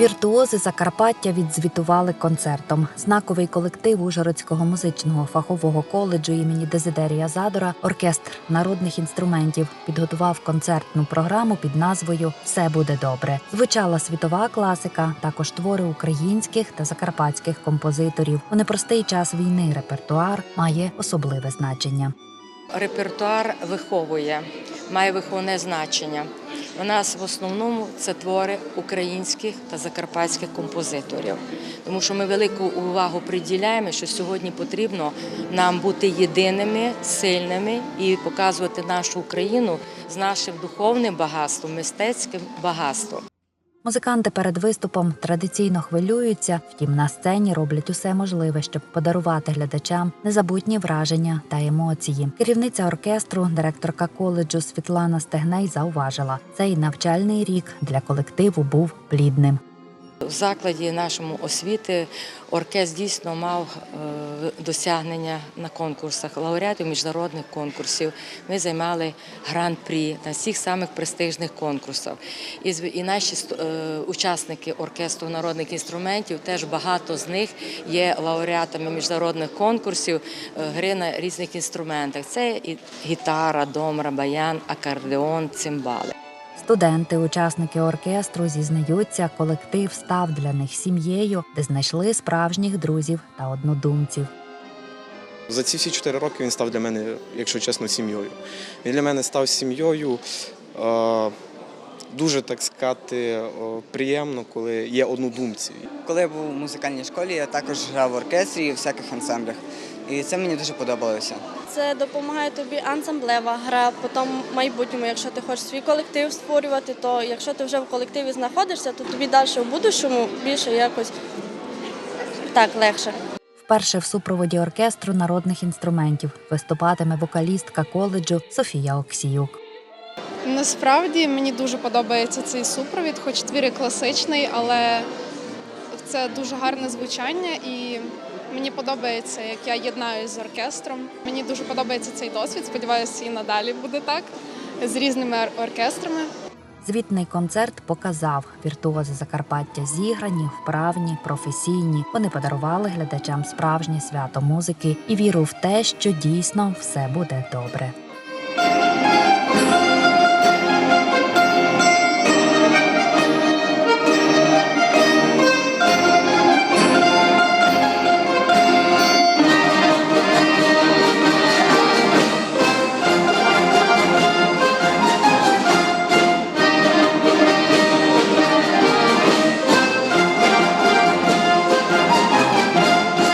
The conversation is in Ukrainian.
Віртуози Закарпаття відзвітували концертом. Знаковий колектив Ужгородського музичного фахового коледжу імені Дезидерія Задора, оркестр народних інструментів, підготував концертну програму під назвою Все буде добре. Звучала світова класика, також твори українських та закарпатських композиторів. У непростий час війни репертуар має особливе значення. Репертуар виховує, має виховне значення. У нас в основному це твори українських та закарпатських композиторів, тому що ми велику увагу приділяємо, що сьогодні потрібно нам бути єдиними, сильними і показувати нашу Україну з нашим духовним багатством, мистецьким багатством. Музиканти перед виступом традиційно хвилюються, втім на сцені роблять усе можливе, щоб подарувати глядачам незабутні враження та емоції. Керівниця оркестру, директорка коледжу Світлана Стегней зауважила, цей навчальний рік для колективу був плідним. В закладі нашому освіти оркестр дійсно мав е, досягнення на конкурсах лауреатів міжнародних конкурсів. Ми займали гран-прі на всіх самих престижних конкурсах. І, наші е, учасники оркестру народних інструментів теж багато з них є лауреатами міжнародних конкурсів е, гри на різних інструментах. Це і гітара, домра, баян, акордеон, цимбали. Студенти, учасники оркестру зізнаються, колектив став для них сім'єю, де знайшли справжніх друзів та однодумців. За ці всі чотири роки він став для мене, якщо чесно, сім'єю. Він для мене став сім'єю. е, Дуже так сказати, е, приємно, коли є однодумці. Коли я був у музикальній школі, я також грав в оркестрі і всяких ансамблях. І це мені дуже подобалося. Це допомагає тобі ансамблева гра. Потім в майбутньому, якщо ти хочеш свій колектив створювати, то якщо ти вже в колективі знаходишся, то тобі далі в будущому більше якось так легше. Вперше в супроводі оркестру народних інструментів виступатиме вокалістка коледжу Софія Оксіюк. Насправді мені дуже подобається цей супровід, хоч твір і класичний, але це дуже гарне звучання і мені подобається, як я єднаюся з оркестром. Мені дуже подобається цей досвід. Сподіваюся, і надалі буде так з різними оркестрами. Звітний концерт показав віртуози Закарпаття зіграні, вправні, професійні. Вони подарували глядачам справжнє свято музики і віру в те, що дійсно все буде добре.